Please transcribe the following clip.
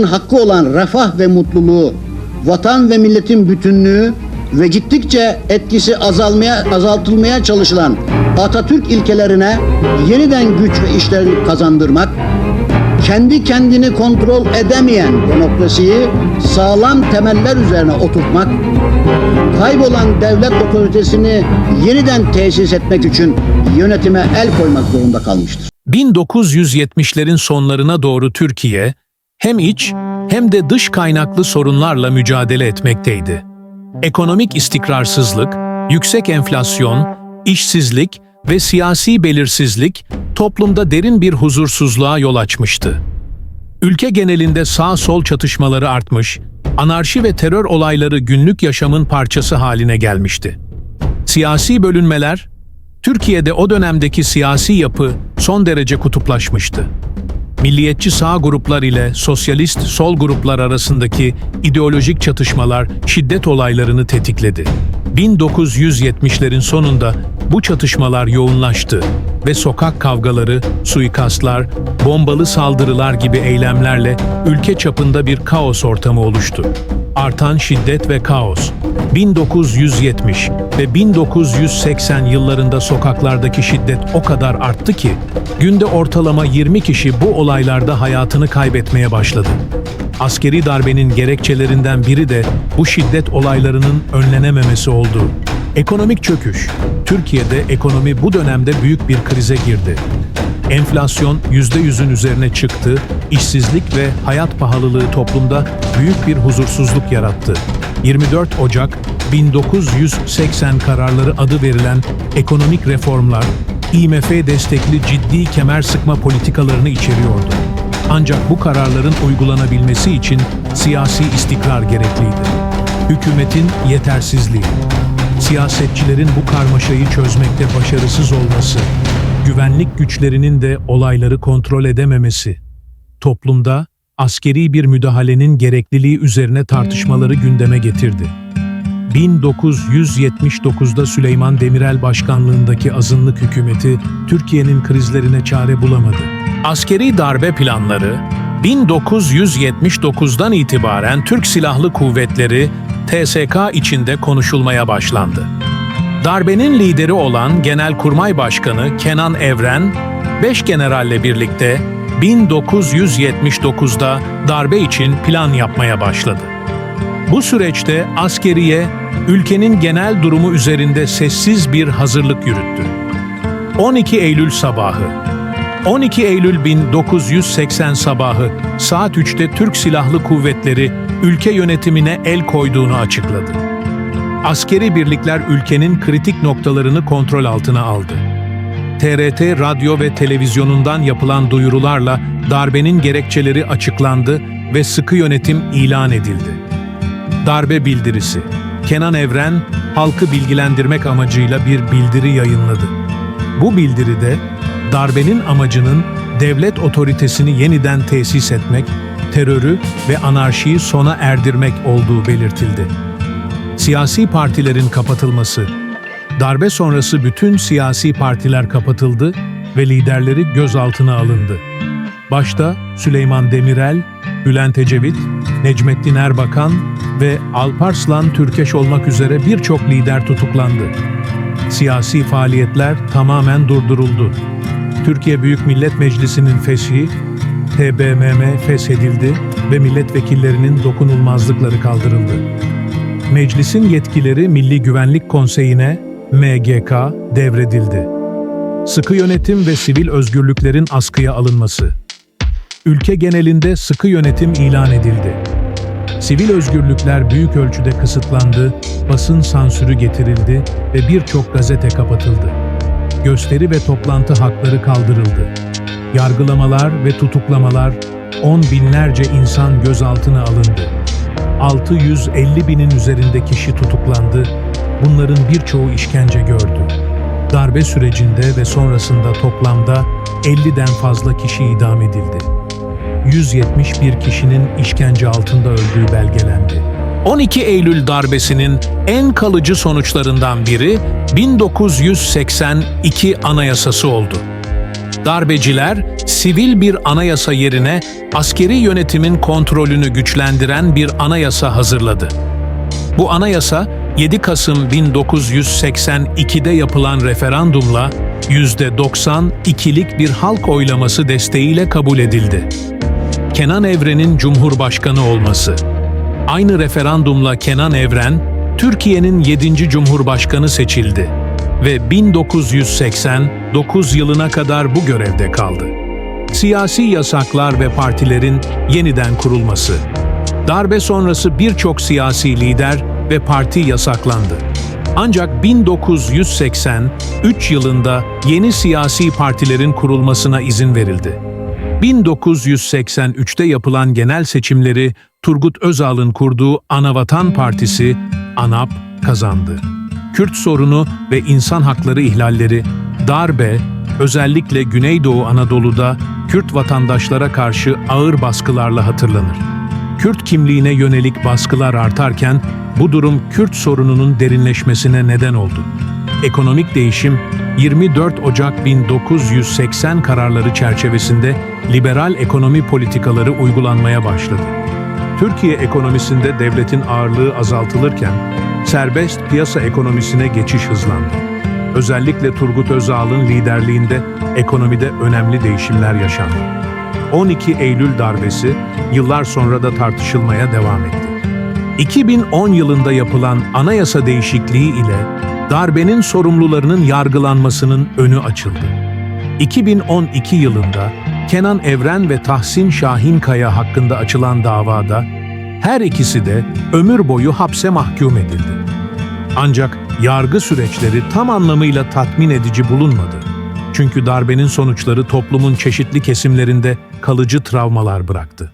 Türkiye'nin hakkı olan refah ve mutluluğu, vatan ve milletin bütünlüğü ve gittikçe etkisi azalmaya azaltılmaya çalışılan Atatürk ilkelerine yeniden güç ve işlev kazandırmak, kendi kendini kontrol edemeyen demokrasiyi sağlam temeller üzerine oturtmak, kaybolan devlet otoritesini yeniden tesis etmek için yönetime el koymak zorunda kalmıştır. 1970'lerin sonlarına doğru Türkiye hem iç hem de dış kaynaklı sorunlarla mücadele etmekteydi. Ekonomik istikrarsızlık, yüksek enflasyon, işsizlik ve siyasi belirsizlik toplumda derin bir huzursuzluğa yol açmıştı. Ülke genelinde sağ-sol çatışmaları artmış, anarşi ve terör olayları günlük yaşamın parçası haline gelmişti. Siyasi bölünmeler, Türkiye'de o dönemdeki siyasi yapı son derece kutuplaşmıştı. Milliyetçi sağ gruplar ile sosyalist sol gruplar arasındaki ideolojik çatışmalar şiddet olaylarını tetikledi. 1970'lerin sonunda bu çatışmalar yoğunlaştı ve sokak kavgaları, suikastlar, bombalı saldırılar gibi eylemlerle ülke çapında bir kaos ortamı oluştu. Artan şiddet ve kaos 1970 ve 1980 yıllarında sokaklardaki şiddet o kadar arttı ki günde ortalama 20 kişi bu olaylarda hayatını kaybetmeye başladı. Askeri darbenin gerekçelerinden biri de bu şiddet olaylarının önlenememesi oldu. Ekonomik çöküş. Türkiye'de ekonomi bu dönemde büyük bir krize girdi. Enflasyon %100'ün üzerine çıktı, işsizlik ve hayat pahalılığı toplumda büyük bir huzursuzluk yarattı. 24 Ocak 1980 kararları adı verilen ekonomik reformlar, IMF destekli ciddi kemer sıkma politikalarını içeriyordu. Ancak bu kararların uygulanabilmesi için siyasi istikrar gerekliydi. Hükümetin yetersizliği, siyasetçilerin bu karmaşayı çözmekte başarısız olması, güvenlik güçlerinin de olayları kontrol edememesi, toplumda askeri bir müdahalenin gerekliliği üzerine tartışmaları gündeme getirdi. 1979'da Süleyman Demirel başkanlığındaki azınlık hükümeti Türkiye'nin krizlerine çare bulamadı. Askeri darbe planları 1979'dan itibaren Türk Silahlı Kuvvetleri TSK içinde konuşulmaya başlandı. Darbenin lideri olan Genelkurmay Başkanı Kenan Evren, 5 generalle birlikte 1979'da darbe için plan yapmaya başladı. Bu süreçte askeriye ülkenin genel durumu üzerinde sessiz bir hazırlık yürüttü. 12 Eylül sabahı 12 Eylül 1980 sabahı saat 3'te Türk Silahlı Kuvvetleri ülke yönetimine el koyduğunu açıkladı. Askeri birlikler ülkenin kritik noktalarını kontrol altına aldı. TRT radyo ve televizyonundan yapılan duyurularla darbenin gerekçeleri açıklandı ve sıkı yönetim ilan edildi. Darbe bildirisi. Kenan Evren, halkı bilgilendirmek amacıyla bir bildiri yayınladı. Bu bildiride darbenin amacının devlet otoritesini yeniden tesis etmek, terörü ve anarşiyi sona erdirmek olduğu belirtildi. Siyasi partilerin kapatılması. Darbe sonrası bütün siyasi partiler kapatıldı ve liderleri gözaltına alındı. Başta Süleyman Demirel, Bülent Ecevit, Necmettin Erbakan ve Alparslan Türkeş olmak üzere birçok lider tutuklandı. Siyasi faaliyetler tamamen durduruldu. Türkiye Büyük Millet Meclisi'nin feshi, TBMM feshedildi ve milletvekillerinin dokunulmazlıkları kaldırıldı. Meclisin yetkileri Milli Güvenlik Konseyi'ne, MGK, devredildi. Sıkı yönetim ve sivil özgürlüklerin askıya alınması. Ülke genelinde sıkı yönetim ilan edildi. Sivil özgürlükler büyük ölçüde kısıtlandı, basın sansürü getirildi ve birçok gazete kapatıldı. Gösteri ve toplantı hakları kaldırıldı. Yargılamalar ve tutuklamalar, on binlerce insan gözaltına alındı. 650 binin üzerinde kişi tutuklandı, bunların birçoğu işkence gördü. Darbe sürecinde ve sonrasında toplamda 50'den fazla kişi idam edildi. 171 kişinin işkence altında öldüğü belgelendi. 12 Eylül darbesinin en kalıcı sonuçlarından biri 1982 Anayasası oldu. Darbeciler, sivil bir anayasa yerine askeri yönetimin kontrolünü güçlendiren bir anayasa hazırladı. Bu anayasa 7 Kasım 1982'de yapılan referandumla %92'lik bir halk oylaması desteğiyle kabul edildi. Kenan Evren'in Cumhurbaşkanı olması. Aynı referandumla Kenan Evren, Türkiye'nin 7. Cumhurbaşkanı seçildi ve 1989 yılına kadar bu görevde kaldı. Siyasi yasaklar ve partilerin yeniden kurulması. Darbe sonrası birçok siyasi lider ve parti yasaklandı. Ancak 1983 yılında yeni siyasi partilerin kurulmasına izin verildi. 1983'te yapılan genel seçimleri Turgut Özal'ın kurduğu Anavatan Partisi, ANAP, kazandı. Kürt sorunu ve insan hakları ihlalleri, darbe, özellikle Güneydoğu Anadolu'da Kürt vatandaşlara karşı ağır baskılarla hatırlanır. Kürt kimliğine yönelik baskılar artarken bu durum Kürt sorununun derinleşmesine neden oldu. Ekonomik değişim 24 Ocak 1980 kararları çerçevesinde liberal ekonomi politikaları uygulanmaya başladı. Türkiye ekonomisinde devletin ağırlığı azaltılırken serbest piyasa ekonomisine geçiş hızlandı. Özellikle Turgut Özal'ın liderliğinde ekonomide önemli değişimler yaşandı. 12 Eylül darbesi yıllar sonra da tartışılmaya devam etti. 2010 yılında yapılan anayasa değişikliği ile darbenin sorumlularının yargılanmasının önü açıldı. 2012 yılında Kenan Evren ve Tahsin Şahinkaya hakkında açılan davada her ikisi de ömür boyu hapse mahkum edildi. Ancak yargı süreçleri tam anlamıyla tatmin edici bulunmadı. Çünkü darbenin sonuçları toplumun çeşitli kesimlerinde kalıcı travmalar bıraktı.